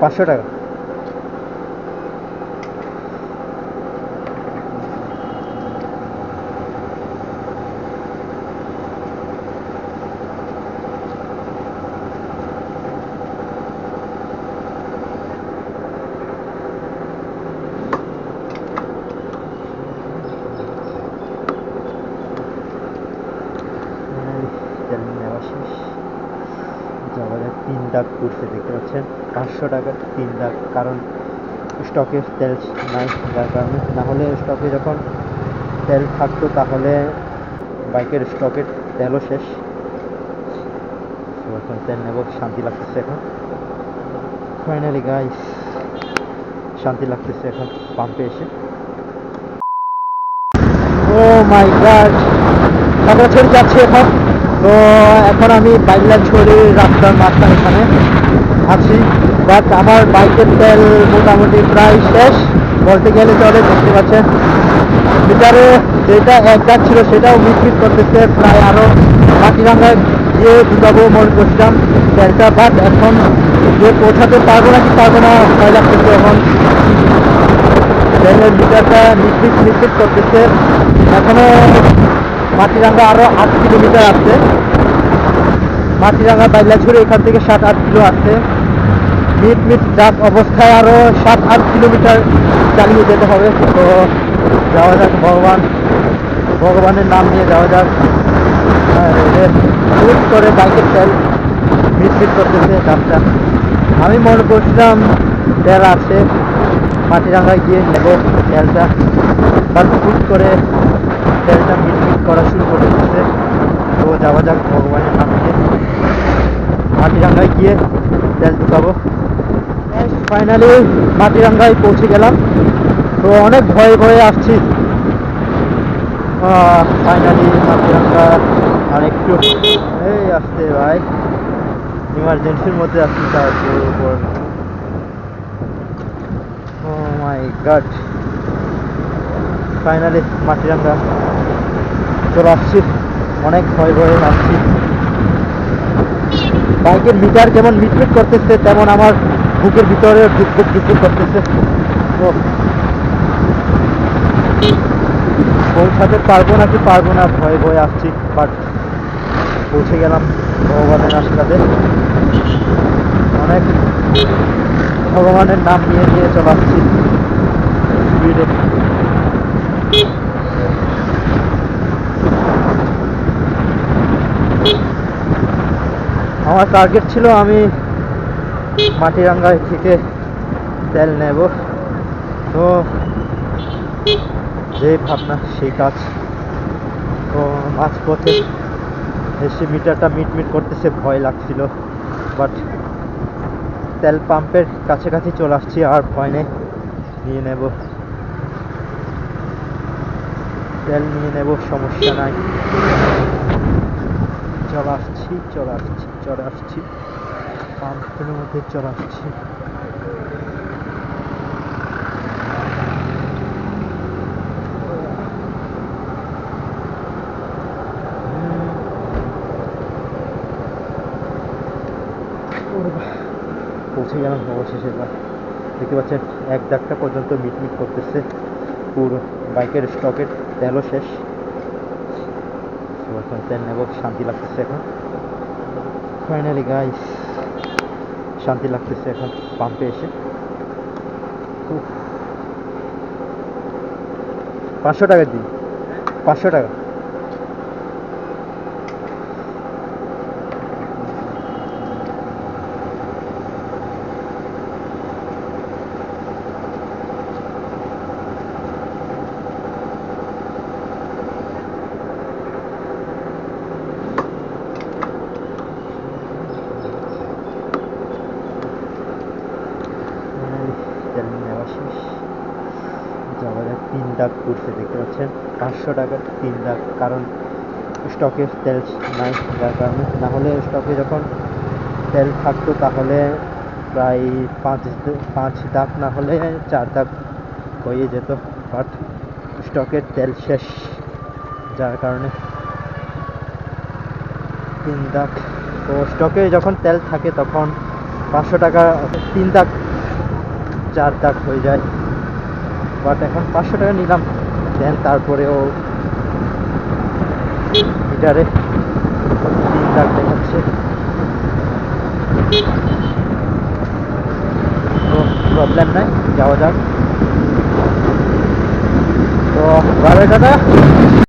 পাঁচশো টাকা তেল নেওয়া শেষ যাওয়া যাক তিন দাগ ঘুরতে দেখতে পাচ্ছেন? পাঁচশো টাকার তিন দাগ, কারণ স্টকে তেল নাই যার কারণে। না হলে স্টকে যখন তেল থাকতো, তাহলে বাইকের স্টকের তেলও শেষ। এখন তেল নেব, শান্তি লাগতেছে এখন। ফাইনালি গাইস শান্তি লাগতেছে এখন পাম্পে এসে। ও মাই গড খাগড়াছড়ি যাচ্ছি এখন। তো এখন আমি বাইলাছড়ির রাস্তার মাঝখানে এখানে আছি। বাট আমার বাইকের তেল মোটামুটি প্রায় শেষ। বলতে গেলে চলে, দেখতে পাচ্ছেন। মিটারে যেটা এক গাছ ছিল সেটাও মিটমিট করতেছে প্রায় আরও মাটিরাঙ্গায় গিয়ে ঢুকাবো মনে করছিলাম তেলটা বাট এখন যে পৌঁছাতে পারব না কি পারব না ভয় লাগতেছে এখন। তেলের মিটারটা নিশ্চিত নিশ্চিত করতেছে। এখনও মাটিরাঙ্গা আরও আট কিলোমিটার আছে। মাটিরাঙ্গা বাইলাছড়ি এখান থেকে সাত, আট কিলো আছে। মিট মিট ডাক অবস্থায় আরও সাত, আট কিলোমিটার চালিয়ে যেতে হবে। তো যাওয়া যাক, ভগবান, ভগবানের নাম নিয়ে যাওয়া যাক। হুট করে বাইকের তেল মিট মিট করতেছে কাজটা আমি মনে করছিলাম তেল আছে। মাটিরাঙ্গায় গিয়ে নেব তেলটা। বাট হুট করে তেলটা মিটমিট করা শুরু করে দিচ্ছে তো যাওয়া যাক, ভগবানের নাম নিয়ে। মাটিরাঙ্গায় গিয়ে তেল ঢুকাবো। ফাইনালি মাটিরাঙ্গায় পৌঁছে গেলাম। তো অনেক ভয়ে ভয়ে আসছি। ফাইনালি মাটিরাঙ্গা আর একটু এই আসতে ভাই। ইমার্জেন্সির মধ্যে আসছি তারপর উপর oh my god finally Matiranga. চলে আসছি অনেক ভয় ভয়ে আসছি বাইকের মিটার যেমন মিটমিট করতেছে, তেমন আমার বুকের ভিতরে ঢুকবুক ঢুকবুক করতেছে। পৌঁছাতে পারব নাকি পারব না, ভয়ে ভয়ে আসছি বাট পৌঁছে গেলাম ভগবানের আশীর্বাদে। অনেক ভগবানের নাম নিয়ে নিয়ে চলে আসছি। স্পিডে আমার টার্গেট ছিল আমি মাটিরাঙ্গায় থেকে তেল নেব। তো যে ভাবনা সেই কাজ। তো মাঝপথে এসে মিটারটা মিট মিট করতেছে, ভয় লাগছিল। বাট তেল পাম্পের কাছাকাছি চলে আসছি, আর ভয় নেই। নিয়ে নেব। তেল নিয়ে নেব, সমস্যা নাই। চলে আসছি। চলে আসছি চলে আসছি। পাম্পের মধ্যে চলে আসছি। পৌঁছে গেলাম অবশেষে দেখতে পাচ্ছেন, এক দাগটা পর্যন্ত মিটমিট করতেছে পুরো বাইকের স্টকের। তেলও শেষ। তেল নেব, শান্তি লাগতেছে এখন। ফাইনালি গাইস শান্তি লাগতেছে এখন পাম্পে এসে। পাঁচশো টাকা দিই পাঁচশো টাকা ফাইনালি তেল নেওয়া শেষ যাক তিন দাগ ঘুরতে দেখতে পাচ্ছেন? পাঁচশো টাকার তিন দাগ, কারণ স্টকে তেল নাই যার কারণে। না হলে স্টকে যখন তেল থাকতো, তাহলে প্রায় পাঁচ পাঁচ দাগ না হলে চার দাগ হয়ে যেত। বাট স্টকের তেল শেষ, যার কারণে তিন দাগ। তো স্টকে যখন তেল থাকে, তখন পাঁচশো টাকা, তিন দাগ চার দাগ হয়ে যায়। বাট এখন পাঁচশো টাকা নিলাম। দেন তারপরেও মিটারে তিন দাগ দেখাচ্ছে। তো প্রবলেম নাই, যাওয়া যাক। তো বারো টাকা